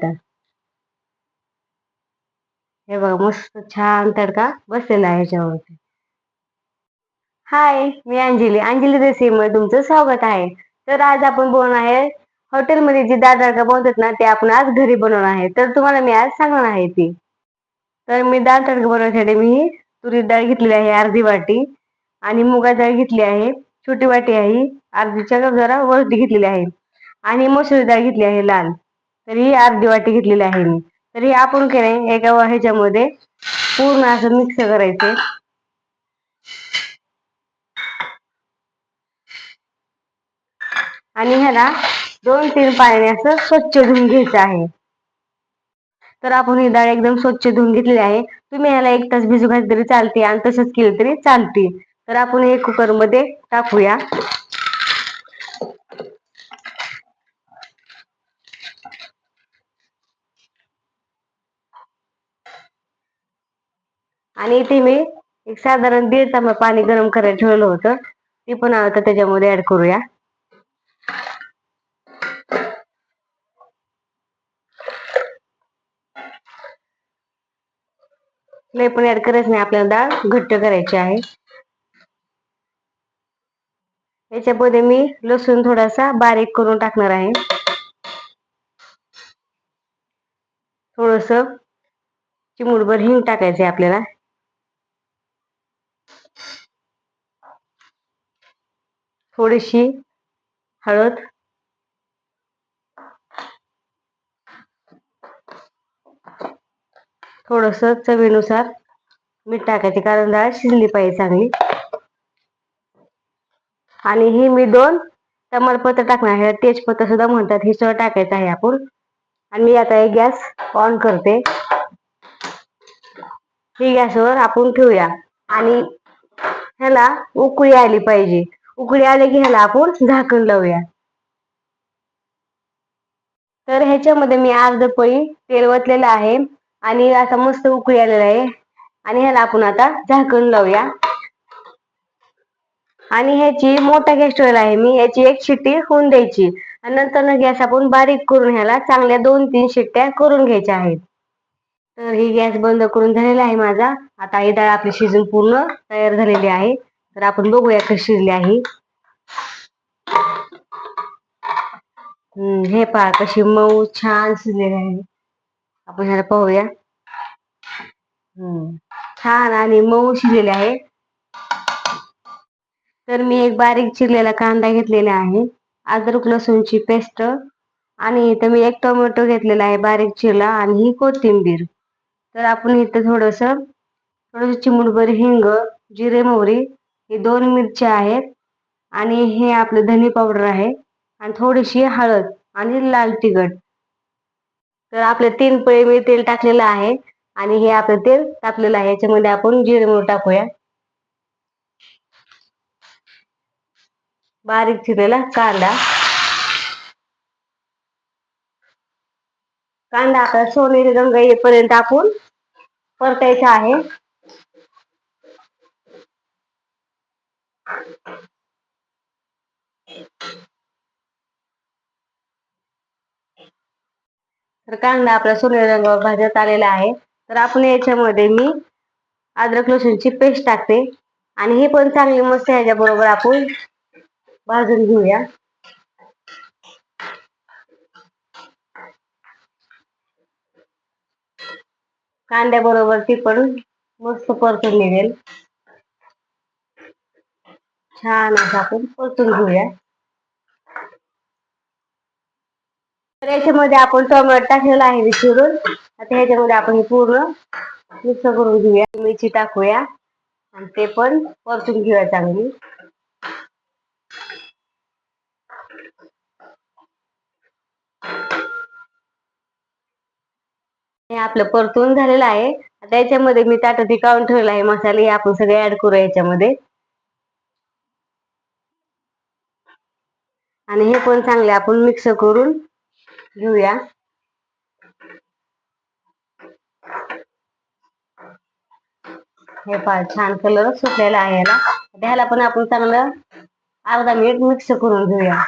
आता. हे बघा मस्त छान तडका बसलेला आहे याच्यावरती हाय मी अंजली. अंजली रेसिपीमध्ये तुमचं स्वागत आहे. तर आज आपण बोलणार आहे हॉटेलमध्ये जी दाळ तडका बनवतात ना ते आपण आज घरी बनवणार आहे. तर तुम्हाला मी आज सांगणार आहे ती. तर मी डाळ तडका बनवण्यासाठी मी तुरी डाळ घेतलेली आहे अर्धी वाटी. आणि मुगा डाळ घेतली आहे छोटी वाटी आहे अर्धीच्या जरा वरती घेतलेली आहे. आणि मसुरी डाळ घेतली आहे लाल. तर ही अर्धी वाटी घेतलेली आहे मी. तरी आपण की नाही एका ह्याच्यामध्ये पूर्ण असं मिक्स करायचे. आणि ह्याला दोन तीन पाण्याने असं स्वच्छ धुवून घ्यायचं आहे. तर आपण ही डाळ एकदम स्वच्छ धुवून घेतलेली आहे. तुम्ही ह्याला एक तास भिजू घातली तरी चालते आणि तसंच केलं तरी चालते. तर आपण हे कुकरमध्ये टाकूया. आणि इथे मी एक साधारण दीड चमच पाणी गरम करायला ठेवलं होतं. ते पण आता त्याच्यामध्ये ऍड करूया. लय पण ऍड करायचं नाही आपल्याला डाळ घट्ट करायची आहे. याच्यामध्ये मी लसूण थोडासा बारीक करून टाकणार आहे. थोडस चिमुडभर हिंग टाकायचंय आपल्याला. थोडीशी हळद. थोडस चवीनुसार मीठ टाकायचे कारण डाळ शिजली पाहिजे चांगली. आणि ही मी दोन तमालपत्र टाकणार आहे. तेजपत्र सुद्धा म्हणतात हे सगळं टाकायचं आहे आपण. आणि मी आता गॅस ऑन करते. ही गॅसवर आपण ठेवूया. आणि ह्याला उकळी आली पाहिजे. उकळी आली की ह्याला आपण झाकण लावूया. तर ह्याच्यामध्ये मी अर्ध पळी तेल वतलेलं आहे आणि असा मस्त उकळी आलेला आहे. आणि ह्याला आपण आता झाकण लावूया. आणि ह्याची मोठा गॅस ठेवलेला आहे. मी याची एक शिट्टी होऊन द्यायची. आणि नंतर गॅस आपण बारीक करून ह्याला चांगल्या दोन तीन शिट्ट्या करून घ्यायच्या आहेत. तर ही गॅस बंद करून झालेला आहे माझा. आता ही डाळ आपली शिजून पूर्ण तयार झालेली आहे. तर आपण बघूया कशी शिजली आहे. हम्म हे पहा कशी मऊ छान शिजलेली आहे. आपण ह्याला पाहूया. हम्म छान आणि मऊ शिजलेले आहे. तर मी एक बारीक चिरलेला कांदा घेतलेला आहे. अद्रक लसूणची पेस्ट आणि इथं मी एक टोमॅटो घेतलेला आहे बारीक चिरला आणि ही कोथिंबीर. तर आपण इथं थोडस थोडस चिमुडभर हिंग जिरे मोहरी हे दोन मिरच्या आहेत आणि हे आपलं धनी पावडर आहे आणि थोडीशी हळद आणि लाल तिखट. तर आपले तीन पळी मी तेल टाकलेलं आहे आणि हे आपलं तेल टाकलेलं आहे. याच्यामध्ये आपण जिरे टाकूया. बारीक चिरलेला कांदा. कांदा आपला सोनेरी रंग येईपर्यंत आपण परतायचा आहे. तर कांदा आपला सोनेरी रंगावर भाजत आलेला आहे. तर आपण याच्यामध्ये मी अद्रक लसूणची पेस्ट टाकते. आणि हे पण चांगली मस्त ह्याच्या बरोबर आपण भाजून घेऊया. कांद्याबरोबर ती पण मस्त परतून निघेल. छान असं आपण परतून घेऊया. तर याच्यामध्ये आपण टोमॅटो टाकलेला आहे विचारून आता ह्याच्यामध्ये आपण पूर्ण मिक्स करून घेऊया. मिरची टाकूया. आणि ते पण परतून घेऊया चांगली. हे आपलं परतून झालेलं आहे. आता याच्यामध्ये मी ताटात काढून ठेवलं आहे. मसाले हे आपण सगळे ऍड करूया याच्यामध्ये. आणि हे पण चांगले आपण मिक्स करून घेऊया. हे फार छान कलर सुटलेला आहे याला. ह्याला पण आपण चांगलं अर्धा मिनिट मिक्स करून घेऊया.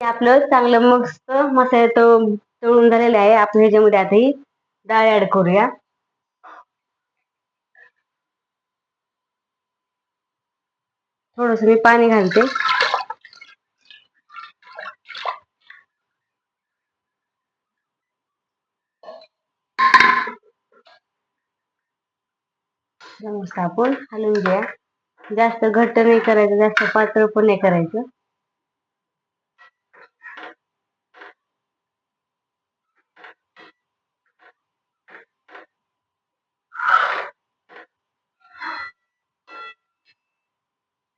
आपलं चांगलं मस्त मसाले तळून तळून झालेले आहे. आपण ह्याच्यामध्ये आता ही डाळ ऍड करूया. थोडस मी पाणी घालते. मस्त आपण हलवून घ्या जास्त घट्ट नाही करायचं जास्त पातळ पण नाही करायचं.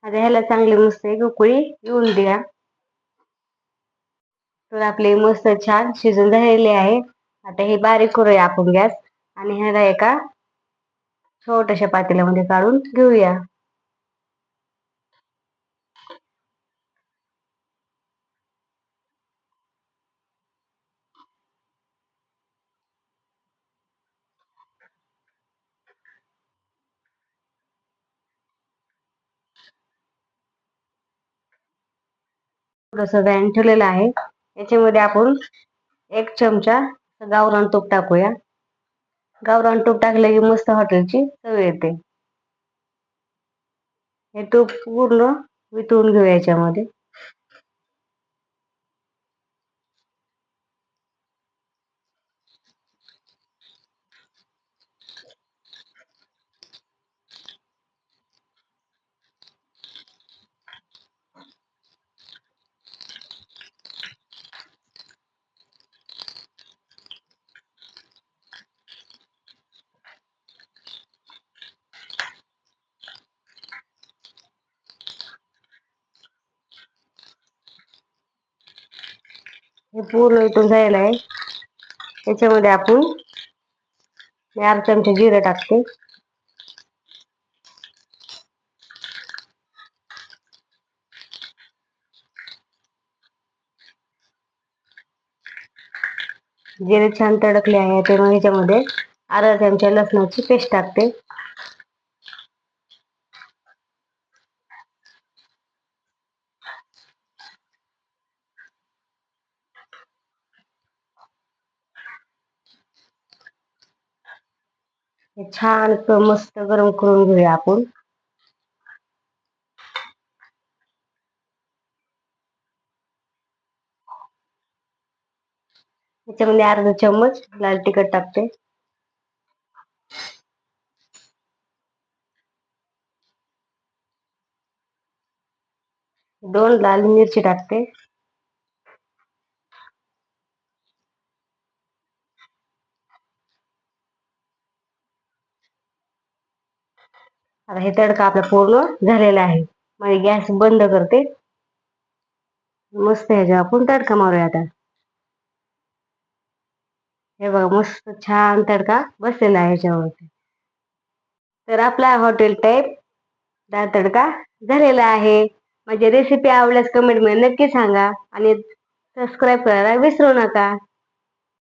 आता ह्याला चांगली मस्त एक उकळी येऊन द्या. तर आपले मस्त छान शिजून झालेले आहे. आता हे बारीक करूया आपण गॅस. आणि ह्याला एका छोट्याशा पातेल्यामध्ये काढून घेऊया. थोडस व्यान ठेवलेलं आहे. याच्यामध्ये आपण एक चमचा गावरान तूप टाकूया. गावरान तूप टाकलं की मस्त हॉटेलची चव येते. हे तूप पूर्ण वितळून घेऊया याच्यामध्ये. हे पूर्ण इथून झालेलं आहे. त्याच्यामध्ये आपण चार चमचे जिरं टाकते. जिरे छान तडकले आहे त्यामुळे ह्याच्यामध्ये अर्धा चमचा लसणाची पेस्ट टाकते. छान मस्त गरम करून घेऊया आपण. त्याच्यामध्ये अर्धा चम्मच लाल तिखट टाकते. दोन लाल मिरची टाकते. आता हे तडका आपला पूर्ण झालेला आहे. माझे गॅस बंद करते. मस्त ह्याच्या आपण तडका मारूया आता. हे बघा मस्त छान तडका बसलेला आहे ह्याच्यावरती. तर आपला हॉटेल टाईप डाळ तडका झालेला आहे. माझी रेसिपी आवडल्यास कमेंटमध्ये नक्की सांगा आणि सबस्क्राईब करायला विसरू नका.